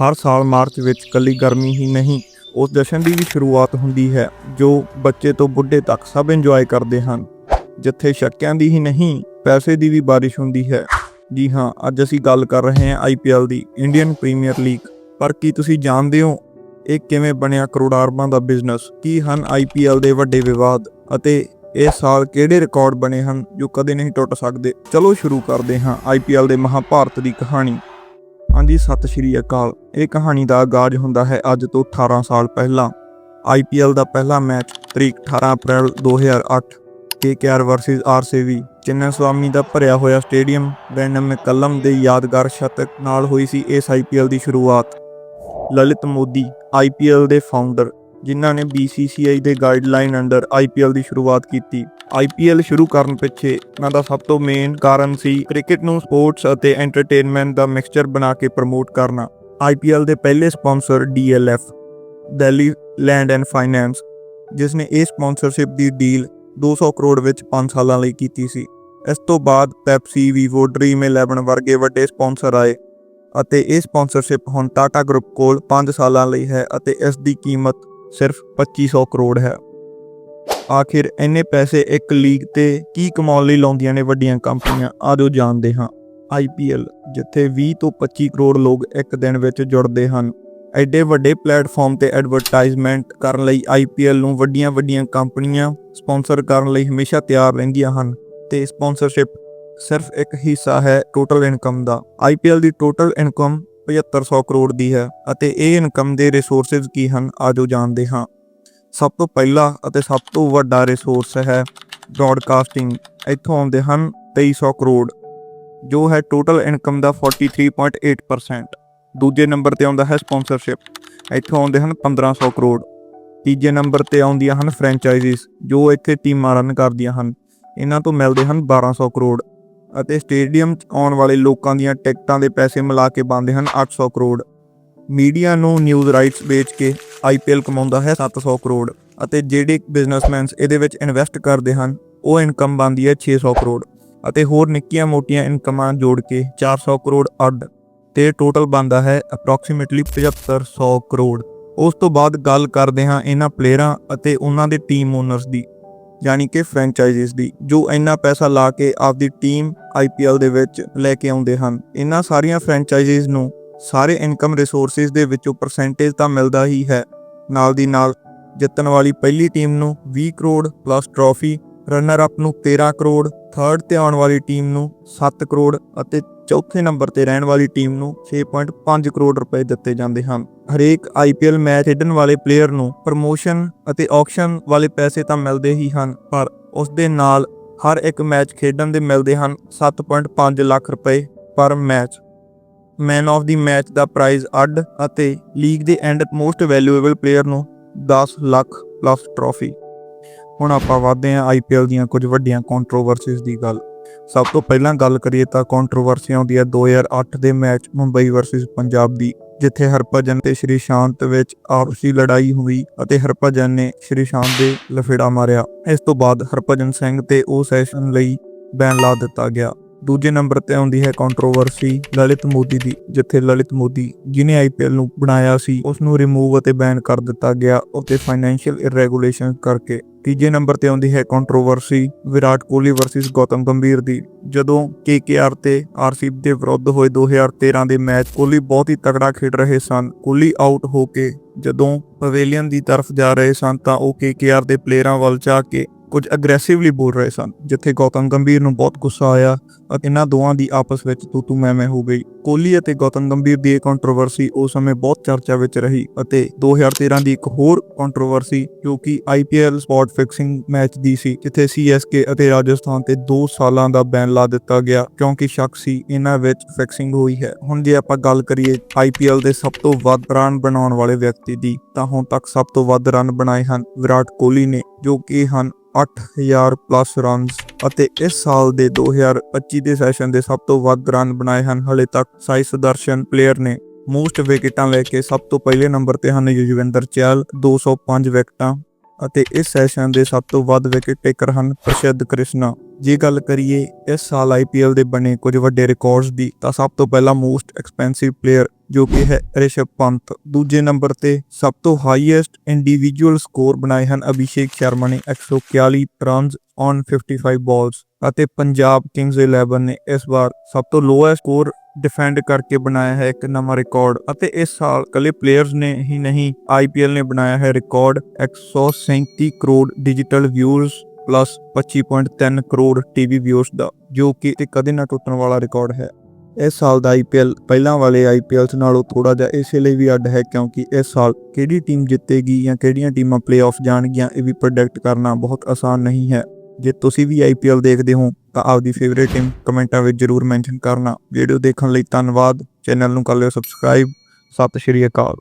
ਹਰ ਸਾਲ ਮਾਰਚ ਵਿੱਚ ਕੱਲੀ ਗਰਮੀ ਹੀ ਨਹੀਂ, ਉਸ ਜਸ਼ਨ ਦੀ ਵੀ ਸ਼ੁਰੂਆਤ ਹੁੰਦੀ ਹੈ, ਜੋ ਬੱਚੇ ਤੋਂ ਬੁੱਢੇ ਤੱਕ ਸਭ ਇੰਜੋਏ ਕਰਦੇ ਹਨ। ਜਿੱਥੇ ਸ਼ੱਕਿਆਂ ਦੀ ਹੀ ਨਹੀਂ, ਪੈਸੇ ਦੀ ਵੀ ਬਾਰਿਸ਼ ਹੁੰਦੀ ਹੈ। ਜੀ ਹਾਂ, ਅੱਜ ਅਸੀਂ ਗੱਲ ਕਰ ਰਹੇ ਹਾਂ ਆਈਪੀਐਲ ਦੀ, ਇੰਡੀਅਨ ਪ੍ਰੀਮੀਅਰ ਲੀਗ। ਪਰ ਕੀ ਤੁਸੀਂ ਜਾਣਦੇ ਹੋ, ਇਹ ਕਿਵੇਂ ਬਣਿਆ ਕਰੋੜਾਂ ਅਰਬਾਂ ਦਾ ਬਿਜ਼ਨਸ? ਕੀ ਹਨ ਆਈਪੀਐਲ ਦੇ ਵੱਡੇ ਵਿਵਾਦ? ਅਤੇ ਇਸ ਸਾਲ ਕਿਹੜੇ ਰਿਕਾਰਡ ਬਣੇ ਹਨ, ਜੋ ਕਦੇ ਨਹੀਂ ਟੁੱਟ ਸਕਦੇ? ਚਲੋ ਸ਼ੁਰੂ ਕਰਦੇ ਹਾਂ ਆਈਪੀਐਲ ਦੇ ਮਹਾਭਾਰਤ ਦੀ ਕਹਾਣੀ। ਹਾਂਜੀ ਸਤਿ ਸ਼੍ਰੀ ਅਕਾਲ। ਇਹ ਕਹਾਣੀ ਦਾ ਆਗਾਜ਼ ਹੁੰਦਾ ਹੈ ਅੱਜ ਤੋਂ 18 ਸਾਲ ਪਹਿਲਾਂ। ਆਈਪੀਐਲ ਦਾ ਪਹਿਲਾ ਮੈਚ ਤਰੀਕ 18 April 2008 KKR versus RCB Chinna Swamy ਦਾ ਭਰਿਆ ਹੋਇਆ ਸਟੇਡੀਅਮ ਬ੍ਰੈਂਡਮ ਮੈਕਲਮ ਦੇ ਯਾਦਗਾਰ ਸ਼ਤਕ ਨਾਲ ਹੋਈ ਸੀ ਇਸ ਆਈਪੀਐਲ ਦੀ ਸ਼ੁਰੂਆਤ। ਲਲਿਤ ਮੋਦੀ ਆਈਪੀਐਲ ਦੇ ਫਾਊਂਡਰ ਜਿਨ੍ਹਾਂ ਨੇ BCCI ਦੇ ਗਾਈਡਲਾਈਨ ਅੰਡਰ ਆਈਪੀਐਲ ਦੀ ਸ਼ੁਰੂਆਤ ਕੀਤੀ। ਆਈਪੀਐਲ ਸ਼ੁਰੂ ਕਰਨ ਪਿੱਛੇ ਇਹਨਾਂ ਦਾ ਸਭ ਤੋਂ ਮੇਨ ਕਾਰਨ ਸੀ ਕ੍ਰਿਕਟ ਨੂੰ ਸਪੋਰਟਸ ਅਤੇ ਐਂਟਰਟੇਨਮੈਂਟ ਦਾ ਮਿਕਸਚਰ ਬਣਾ ਕੇ ਪ੍ਰਮੋਟ ਕਰਨਾ। ਆਈਪੀਐਲ ਦੇ ਪਹਿਲੇ sponsor DLF Delhi land and finance ਜਿਸ ਨੇ ਇਹ ਸਪਾਂਸਰਸ਼ਿਪ ਦੀ ਡੀਲ 200 ਕਰੋੜ ਵਿੱਚ 5 ਸਾਲਾਂ ਲਈ ਕੀਤੀ ਸੀ। ਇਸ ਤੋਂ ਬਾਅਦ ਪੈਪਸੀ ਵੀਵੋ ਡ੍ਰੀਮ 11 ਵਰਗੇ ਵੱਡੇ ਸਪਾਂਸਰ ਆਏ ਅਤੇ ਇਹ ਸਪਾਂਸਰਸ਼ਿਪ ਹੁਣ ਟਾਟਾ ਗਰੁੱਪ ਕੋਲ 5 ਸਾਲਾਂ ਲਈ ਹੈ ਅਤੇ ਇਸ ਦੀ ਕੀਮਤ ਸਿਰਫ 2500 ਕਰੋੜ ਹੈ। ਆਖਿਰ ਇੰਨੇ ਪੈਸੇ ਇੱਕ ਲੀਗ ਤੇ ਕੀ ਕਮਾਉਣ ਲਈ ਲਾਉਂਦੀਆਂ ਨੇ ਵੱਡੀਆਂ ਕੰਪਨੀਆਂ? ਆਜੋ ਜਾਣਦੇ ਹਾਂ। ਆਈਪੀਐਲ ਜਿੱਥੇ 20 ਤੋਂ 25 ਕਰੋੜ ਲੋਕ ਇੱਕ ਦਿਨ ਵਿੱਚ ਜੁੜਦੇ ਹਨ। ਐਡੇ ਵੱਡੇ ਪਲੇਟਫਾਰਮ ਤੇ ਐਡਵਰਟਾਈਜ਼ਮੈਂਟ ਕਰਨ ਲਈ ਆਈਪੀਐਲ ਨੂੰ ਵੱਡੀਆਂ-ਵੱਡੀਆਂ ਕੰਪਨੀਆਂ ਸਪਾਂਸਰ ਕਰਨ ਲਈ ਹਮੇਸ਼ਾ ਤਿਆਰ ਰਹਿੰਦੀਆਂ ਹਨ ਤੇ ਸਪਾਂਸਰਸ਼ਿਪ ਸਿਰਫ ਇੱਕ ਹਿੱਸਾ ਹੈ ਟੋਟਲ ਇਨਕਮ ਦਾ। ਆਈਪੀਐਲ ਦੀ ਟੋਟਲ ਇਨਕਮ 7500 ਕਰੋੜ ਦੀ ਹੈ ਅਤੇ ਇਹ ਇਨਕਮ ਦੇ ਰਿਸੋਰਸਸ ਕੀ ਹਨ, ਆਜੋ ਜਾਣਦੇ ਹਾਂ। ਸਭ ਤੋਂ ਪਹਿਲਾ ਅਤੇ ਸਭ ਤੋਂ ਵੱਡਾ ਰਿਸੋਰਸ ਹੈ ਬ੍ਰੌਡਕਾਸਟਿੰਗ ਇੱਥੋਂ ਆਉਂਦੇ ਹਨ 2300 ਕਰੋੜ, ਜੋ ਹੈ ਟੋਟਲ ਇਨਕਮ ਦਾ 43.8% ਦੂਜੇ ਨੰਬਰ ਤੇ ਆਉਂਦਾ ਹੈ ਸਪਾਂਸਰਸ਼ਿਪ ਇੱਥੋਂ ਆਉਂਦੇ ਹਨ 1500 ਕਰੋੜ, ਤੀਜੇ ਨੰਬਰ ਤੇ ਆਉਂਦੀਆਂ ਹਨ ਫਰੈਂਚਾਈਜ਼ੀਜ਼ ਜੋ ਇੱਥੇ ਟੀਮਾਂ ਰਨ ਕਰਦੀਆਂ ਹਨ, ਇਹਨਾਂ ਤੋਂ ਮਿਲਦੇ ਹਨ 1200 ਕਰੋੜ। ਅਤੇ ਸਟੇਡੀਅਮ 'ਚ ਆਉਣ ਵਾਲੇ ਲੋਕਾਂ ਦੀਆਂ ਟਿਕਟਾਂ ਦੇ ਪੈਸੇ ਮਿਲਾ ਕੇ ਬਣਦੇ ਹਨ 800 ਕਰੋੜ। ਮੀਡੀਆ ਨੂੰ ਨਿਊਜ਼ ਰਾਈਟਸ ਵੇਚ ਕੇ ਆਈਪੀਐਲ ਕਮਾਉਂਦਾ ਹੈ 700 ਕਰੋੜ ਅਤੇ ਜਿਹੜੇ ਬਿਜ਼ਨਸਮੈਨਸ ਇਹਦੇ ਵਿੱਚ ਇਨਵੈਸਟ ਕਰਦੇ ਹਨ, ਉਹ ਇਨਕਮ ਬਣਦੀ ਹੈ 600 ਕਰੋੜ ਅਤੇ ਹੋਰ ਨਿੱਕੀਆਂ ਮੋਟੀਆਂ ਇਨਕਮਾਂ ਜੋੜ ਕੇ 400 ਕਰੋੜ ਅੱਡ ਤੇ ਟੋਟਲ ਬਣਦਾ ਹੈ ਅਪਰੋਕਸੀਮੇਟਲੀ 7500 ਕਰੋੜ। ਉਸ ਤੋਂ ਬਾਅਦ ਗੱਲ ਕਰਦੇ ਹਾਂ ਇਹਨਾਂ ਪਲੇਅਰਾਂ ਅਤੇ ਉਹਨਾਂ ਦੇ ਟੀਮ ਓਨਰਸ ਦੀ। ਯਾਨੀ ਕਿ ਫਰੈਂਚਾਈਜ਼ੀਜ਼ ਦੀ, ਜੋ ਇੰਨਾ ਪੈਸਾ ਲਾ ਕੇ ਆਪਦੀ ਟੀਮ ਆਈਪੀਐਲ ਦੇ ਵਿੱਚ ਲੈ ਕੇ ਆਉਂਦੇ ਹਨ। ਇਹਨਾਂ ਸਾਰੀਆਂ ਫਰੈਂਚਾਈਜ਼ੀਜ਼ ਨੂੰ ਸਾਰੇ ਇਨਕਮ ਰਿਸੋਰਸਸ ਦੇ ਵਿੱਚੋਂ ਪਰਸੈਂਟੇਜ ਤਾਂ ਮਿਲਦਾ ਹੀ ਹੈ। ਨਾਲ ਦੀ ਨਾਲ ਜਿੱਤਣ ਵਾਲੀ ਪਹਿਲੀ ਟੀਮ ਨੂੰ 20 crore plus trophy runner up ਨੂੰ 13 ਕਰੋੜ ਥਰਡ ਤੇ ਆਉਣ ਵਾਲੀ ਟੀਮ ਨੂੰ 7 ਕਰੋੜ ਅਤੇ ਚੌਥੇ ਨੰਬਰ ਤੇ ਰਹਿਣ ਵਾਲੀ ਟੀਮ ਨੂੰ 6.5 ਕਰੋੜ ਰੁਪਏ ਦਿੱਤੇ ਜਾਂਦੇ ਹਨ। ਹਰੇਕ ਆਈਪੀਐਲ ਮੈਚ ਖੇਡਣ ਵਾਲੇ ਪਲੇਅਰ ਨੂੰ ਪ੍ਰਮੋਸ਼ਨ ਅਤੇ ਆਕਸ਼ਨ ਵਾਲੇ ਪੈਸੇ ਤਾਂ ਮਿਲਦੇ ਹੀ ਹਨ, ਪਰ ਉਸ ਦੇ ਨਾਲ ਹਰ ਇੱਕ ਮੈਚ ਖੇਡਣ ਦੇ ਮਿਲਦੇ ਹਨ 7.5 ਲੱਖ ਰੁਪਏ ਪਰ match man of the match the prize ਅੱਡ ਅਤੇ ਲੀਗ ਦੇ ਐਂਡ ਮੋਸਟ ਵੈਲਿਊਏਬਲ ਪਲੇਅਰ ਨੂੰ 10 ਲੱਖ ਪਲੱਸ ਟਰੋਫੀ ਹੁਣ ਆਪਾਂ ਵਧਦੇ ਹਾਂ ਆਈਪੀਐਲ ਦੀਆਂ ਕੁਝ ਵੱਡੀਆਂ ਕੰਟਰੋਵਰਸੀਜ਼ ਦੀ ਗੱਲ। ਸਭ ਤੋਂ ਪਹਿਲਾਂ ਗੱਲ ਕਰੀਏ ਤਾਂ ਕੰਟਰੋਵਰਸੀ ਆਉਂਦੀ ਹੈ 2008 ਦੇ ਮੈਚ ਮੁੰਬਈ ਵਰਸਸ ਪੰਜਾਬ ਦੀ, ਜਿੱਥੇ ਹਰਭਜਨ ਤੇ ਸ਼੍ਰੀ ਸ਼ਾਂਤ ਵਿੱਚ ਆਪਸੀ ਲੜਾਈ ਹੋਈ ਅਤੇ ਹਰਭਜਨ ਨੇ ਸ਼੍ਰੀ ਸ਼ਾਂਤ ਦੇ ਲਫੇੜਾ ਮਾਰਿਆ। ਇਸ ਤੋਂ ਬਾਅਦ ਹਰਭਜਨ ਸਿੰਘ ਤੇ ਉਹ ਸੈਸ਼ਨ ਲਈ ਬੈਨ ਲਾ ਦਿੱਤਾ ਗਿਆ। ਦੂਜੇ ਨੰਬਰ ਤੇ ਆਉਂਦੀ ਹੈ ਕੰਟਰੋਵਰਸੀ ਲਲਿਤ ਮੋਦੀ ਦੀ, ਜਿੱਥੇ ਲਲਿਤ ਮੋਦੀ ਜਿਨੇ ਆਈਪੀਐਲ ਨੂੰ ਬਣਾਇਆ ਸੀ ਉਸ ਨੂੰ ਰਿਮੂਵ ਅਤੇ ਬੈਨ ਕਰ ਦਿੱਤਾ ਗਿਆ ਅਤੇ ਫਾਈਨੈਂਸ਼ੀਅਲ ਇਰੈਗੂਲੇਸ਼ਨ ਕਰਕੇ। ਤੀਜੇ ਨੰਬਰ ਤੇ ਆਉਂਦੀ ਹੈ ਕੰਟਰੋਵਰਸੀ ਵਿਰਾਟ ਕੋਹਲੀ ਵਰਸਸ ਗੌਤਮ ਗੰਭੀਰ ਦੀ। ਜਦੋਂ ਕੇਕੇਆਰ ਤੇ ਆਰਸੀਬੀ ਦੇ ਵਿਰੁੱਧ ਹੋਏ 2013 ਦੇ ਮੈਚ, ਕੋਹਲੀ ਬਹੁਤ ਹੀ ਤਕੜਾ ਖੇਡ ਰਹੇ ਸਨ। ਕੋਹਲੀ ਆਊਟ ਹੋ ਕੇ ਜਦੋਂ ਪਵੇਲੀਅਨ ਦੀ ਤਰਫ ਜਾ ਰਹੇ ਸਨ, ਤਾਂ ਉਹ ਕੇਕੇਆਰ ਦੇ ਪਲੇਅਰਾਂ ਵੱਲ ਜਾ ਕੇ ਕੁਝ ਅਗਰੈਸਿਵਲੀ ਬੋਲ ਰਹੇ ਸਨ, ਜਿੱਥੇ ਗੌਤਮ ਗੰਭੀਰ ਨੂੰ ਬਹੁਤ ਗੁੱਸਾ ਆਇਆ ਅਤੇ ਇਹਨਾਂ ਦੋਵਾਂ ਦੀ ਆਪਸ ਵਿੱਚ ਤੂ ਤੂ ਮੈਂ ਮੈਂ ਹੋ ਗਈ। ਕੋਹਲੀ ਅਤੇ ਗੌਤਮ ਗੰਭੀਰ ਦੀ ਇਹ ਕੰਟਰੋਵਰਸੀ ਉਸ ਸਮੇਂ ਬਹੁਤ ਚਰਚਾ ਵਿੱਚ ਰਹੀ ਅਤੇ 2013 ਦੀ ਇੱਕ ਹੋਰ ਕੰਟਰੋਵਰਸੀ ਜੋ ਕਿ ਆਈਪੀਐਲ ਸਪੌਟ ਫਿਕਸਿੰਗ ਮੈਚ ਦੀ ਸੀ, ਜਿੱਥੇ ਸੀਐਸਕੇ ਅਤੇ ਰਾਜਸਥਾਨ ਤੇ 2 ਸਾਲਾਂ ਦਾ ਬੈਨ ਲਾ ਦਿੱਤਾ ਗਿਆ ਕਿਉਂਕਿ ਸ਼ੱਕ ਸੀ ਇਹਨਾਂ ਵਿੱਚ ਫਿਕਸਿੰਗ ਹੋਈ ਹੈ। ਹੁਣ ਜੇ ਆਪਾਂ ਗੱਲ ਕਰੀਏ ਆਈਪੀਐਲ ਦੇ ਸਭ ਤੋਂ ਵੱਧ ਰਨ ਬਣਾਉਣ ਵਾਲੇ ਵਿਅਕਤੀ ਦੀ, ਤਾਂ ਹੁਣ ਤੱਕ ਸਭ ਤੋਂ ਵੱਧ ਰਨ ਬਣਾਏ ਹਨ ਵਿਰਾਟ ਕੋਹਲੀ ਨੇ, ਜੋ ਕਿ ਹਨ 8000 ਪਲੱਸ ਰਨਸ ਅਤੇ ਇਸ ਸਾਲ ਦੇ 2025 ਦੇ ਸੈਸ਼ਨ ਦੇ ਸਭ ਤੋਂ ਵੱਧ ਰਨ ਬਣਾਏ ਹਨ। ਹਲੇ ਤੱਕ ਸਾਈ ਸੁਦਰਸ਼ਨ ਪਲੇਅਰ ਨੇ ਮੋਸਟ ਵਿਕਟਾਂ ਲੈ ਕੇ ਸਭ ਤੋਂ ਪਹਿਲੇ ਨੰਬਰ ਤੇ ਹਨ ਯੁਜਵੇਂਦਰ ਚਹਿਲ 205 ਵਿਕਟਾਂ ਅਤੇ ਇਸ ਸੈਸ਼ਨ ਦੇ ਸਭ ਤੋਂ ਵੱਧ ਵਿਕਟ ਟੇਕਰ ਹਨ ਪ੍ਰਸਿੱਧ ਕ੍ਰਿਸ਼ਨਾ। ਜੇ ਗੱਲ ਕਰੀਏ ਇਸ ਸਾਲ IPL ਦੇ ਬਣੇ ਕੁਝ ਵੱਡੇ ਰਿਕਾਰਡਸ ਦੀ, ਤਾਂ ਸਭ ਤੋਂ ਪਹਿਲਾਂ ਮੋਸਟ ਐਕਸਪੈਂਸਿਵ ਪਲੇਅਰ ਜੋ ਕਿ ਹੈ ਰਿਸ਼ਭ ਪੰਤ, ਦੂਜੇ ਨੰਬਰ ਤੇ ਸਭ ਤੋਂ ਹਾਈਐਸਟ ਇੰਡੀਵਿਜੂਅਲ ਸਕੋਰ ਬਣਾਏ ਹਨ ਅਭਿਸ਼ੇਕ ਸ਼ਰਮਾ ਨੇ 141 ਰਨਸ ਔਨ 55 ਬਾਲਸ ਅਤੇ ਪੰਜਾਬ ਕਿੰਗਸ 11 ਨੇ ਇਸ ਵਾਰ ਸਭ ਤੋਂ ਲੋਐਸਟ ਸਕੋਰ ਡਿਫੈਂਡ ਕਰਕੇ ਬਣਾਇਆ ਹੈ ਇੱਕ ਨਵਾਂ ਰਿਕਾਰਡ ਅਤੇ ਇਸ ਸਾਲ ਕੱਲੇ ਪਲੇਅਰਸ ਨੇ ਹੀ ਨਹੀਂ IPL ਨੇ ਬਣਾਇਆ ਹੈ record 137 crore digital views plus 25.3 crore TV views ਦਾ, ਜੋ ਕਿ ਤੇ ਕਦੇ ਨਾ ਟੁੱਟਣ ਵਾਲਾ ਰਿਕਾਰਡ ਹੈ। ਇਸ ਸਾਲ ਦਾ IPL ਪਹਿਲਾਂ ਵਾਲੇ IPLs ਨਾਲੋਂ ਥੋੜਾ ਜਿਹਾ ਇਸੇ ਲਈ ਵੀ ਅੱਡ ਹੈ ਕਿਉਂਕਿ ਇਸ ਸਾਲ ਕਿਹੜੀ ਟੀਮ ਜਿੱਤੇਗੀ ਜਾਂ ਕਿਹੜੀਆਂ ਟੀਮਾਂ ਪਲੇਆਫ ਜਾਣਗੀਆਂ, ਇਹ ਵੀ ਪ੍ਰੈਡਿਕਟ ਕਰਨਾ ਬਹੁਤ ਆਸਾਨ ਨਹੀਂ ਹੈ। ਜੇ ਤੁਸੀਂ ਵੀ IPL ਦੇਖਦੇ ਹੋ, ਤਾਂ ਆਪਦੀ ਫੇਵਰੇਟ ਟੀਮ ਕਮੈਂਟਾਂ ਵਿੱਚ ਜਰੂਰ ਮੈਂਸ਼ਨ ਕਰਨਾ। ਵੀਡੀਓ ਦੇਖਣ ਲਈ ਧੰਨਵਾਦ। ਚੈਨਲ ਨੂੰ ਕਰ ਲਿਓ ਸਬਸਕ੍ਰਾਈਬ ਸਤਿ ਸ਼੍ਰੀ ਅਕਾਲ।